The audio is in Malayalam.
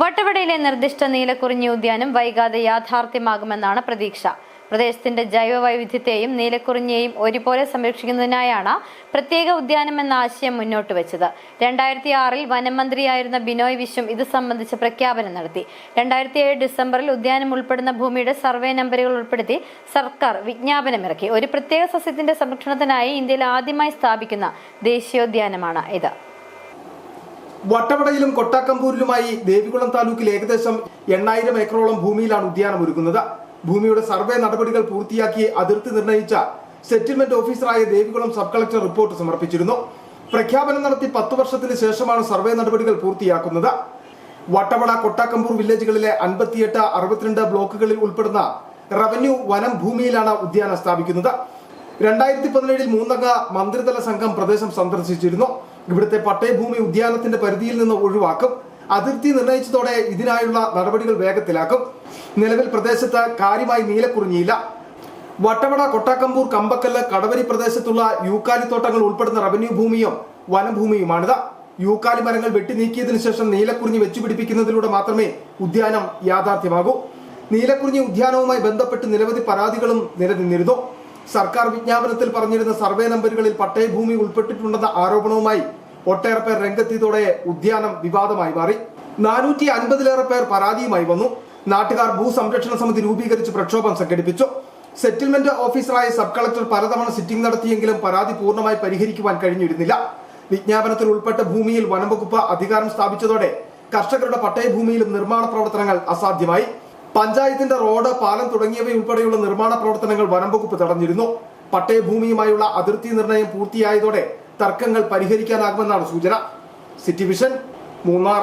വട്ടവടയിലെ നിർദ്ദിഷ്ട നീലക്കുറിഞ്ഞി ഉദ്യാനം വൈകാതെ യാഥാർത്ഥ്യമാകുമെന്നാണ് പ്രതീക്ഷ. പ്രദേശത്തിന്റെ ജൈവ വൈവിധ്യത്തെയും നീലക്കുറിഞ്ഞിയെയും ഒരുപോലെ സംരക്ഷിക്കുന്നതിനായാണ് പ്രത്യേക ഉദ്യാനം എന്ന ആശയം മുന്നോട്ട് വെച്ചത്. രണ്ടായിരത്തി ആറിൽ വനമന്ത്രിയായിരുന്ന ബിനോയ് വിശ്വം ഇത് സംബന്ധിച്ച് പ്രഖ്യാപനം നടത്തി. രണ്ടായിരത്തി ഏഴ് ഡിസംബറിൽ ഉദ്യാനം ഉൾപ്പെടുന്ന ഭൂമിയുടെ സർവേ നമ്പറുകൾ ഉൾപ്പെടുത്തി സർക്കാർ വിജ്ഞാപനമിറക്കി. ഒരു പ്രത്യേക സസ്യത്തിന്റെ സംരക്ഷണത്തിനായി ഇന്ത്യയിൽ ആദ്യമായി സ്ഥാപിക്കുന്ന ദേശീയോദ്യാനമാണ് ഇത്. വട്ടവടയിലും കൊട്ടാക്കമ്പൂരിലുമായി ദേവികുളം താലൂക്കിൽ ഏകദേശം എണ്ണായിരം ഏക്കറോളം ഭൂമിയിലാണ് ഉദ്യാനം ഒരുക്കുന്നത്. ഭൂമിയുടെ സർവേ നടപടികൾ പൂർത്തിയാക്കി അതിർത്തി നിർണയിച്ച സെറ്റിൽമെന്റ് ഓഫീസറായ ദേവികുളം സബ് കളക്ടർ റിപ്പോർട്ട് സമർപ്പിച്ചിരുന്നു. പ്രഖ്യാപനം നടത്തി പത്ത് വർഷത്തിന് ശേഷമാണ് സർവേ നടപടികൾ പൂർത്തിയാക്കുന്നത്. വട്ടവട കൊട്ടാക്കമ്പൂർ വില്ലേജുകളിലെ അൻപത്തിയെട്ട് അറുപത്തിരണ്ട് ബ്ലോക്കുകളിൽ ഉൾപ്പെടുന്ന റവന്യൂ വനം ഭൂമിയിലാണ് ഉദ്യാനം സ്ഥാപിക്കുന്നത്. രണ്ടായിരത്തി പതിനേഴിൽ മൂന്നംഗ മന്ത്രിതല സംഘം പ്രദേശം സന്ദർശിച്ചിരുന്നു. ഇവിടുത്തെ പട്ടയഭൂമി ഉദ്യാനത്തിന്റെ പരിധിയിൽ നിന്ന് ഒഴിവാക്കും. അതിർത്തി നിർണയിച്ചതോടെ ഇതിനായുള്ള നടപടികൾ വേഗത്തിലാക്കും. നിലവിൽ പ്രദേശത്ത് കാര്യമായി നീലക്കുറിഞ്ഞിയില്ല. വട്ടവട കൊട്ടാക്കമ്പൂർ കമ്പക്കല്ല് കടവരി പ്രദേശത്തുള്ള യൂക്കാലിത്തോട്ടങ്ങൾ ഉൾപ്പെടുന്ന റവന്യൂ ഭൂമിയും വനഭൂമിയുമാണിത്. യൂക്കാലി മരങ്ങൾ വെട്ടി നീക്കിയതിനു ശേഷം നീലക്കുറിഞ്ഞി വെച്ചുപിടിപ്പിക്കുന്നതിലൂടെ മാത്രമേ ഉദ്യാനം യാഥാർത്ഥ്യമാകൂ. നീലക്കുറിഞ്ഞി ഉദ്യാനവുമായി ബന്ധപ്പെട്ട് നിരവധി പരാതികളും നിലനിന്നിരുന്നു. സർക്കാർ വിജ്ഞാപനത്തിൽ പറഞ്ഞിരുന്ന സർവേ നമ്പറുകളിൽ പട്ടയഭൂമി ഉൾപ്പെട്ടിട്ടുണ്ടെന്ന ആരോപണവുമായി ഒട്ടേറെ പേർ രംഗെത്തിയതോടെ ഉദ്യാനം വിവാദമായി മാറി. നാനൂറ്റി അൻപതിലേറെ പേർ പരാതിയുമായി വന്നു. നാട്ടുകാർ ഭൂസംരക്ഷണ സമിതി രൂപീകരിച്ച് പ്രക്ഷോഭം സംഘടിപ്പിച്ചു. സെറ്റിൽമെന്റ് ഓഫീസറായ സബ് കളക്ടർ പലതവണ സിറ്റിംഗ് നടത്തിയെങ്കിലും പരാതി പൂർണമായി പരിഹരിക്കുവാൻ കഴിഞ്ഞിരുന്നില്ല. വിജ്ഞാപനത്തിൽ ഉൾപ്പെട്ട ഭൂമിയിൽ വനംവകുപ്പ് അധികാരം സ്ഥാപിച്ചതോടെ കർഷകരുടെ പട്ടയഭൂമിയിലും നിർമ്മാണ പ്രവർത്തനങ്ങൾ അസാധ്യമായി. പഞ്ചായത്തിന്റെ റോഡ് പാലം തുടങ്ങിയവയുൾപ്പെടെയുള്ള നിർമ്മാണ പ്രവർത്തനങ്ങൾ വനംവകുപ്പ് തടഞ്ഞിരുന്നു. പട്ടയഭൂമിയുമായുള്ള അതിർത്തി നിർണയം പൂർത്തിയായതോടെ തർക്കങ്ങൾ പരിഹരിക്കാനാകുമെന്നാണ് സൂചന. City vision Munnar.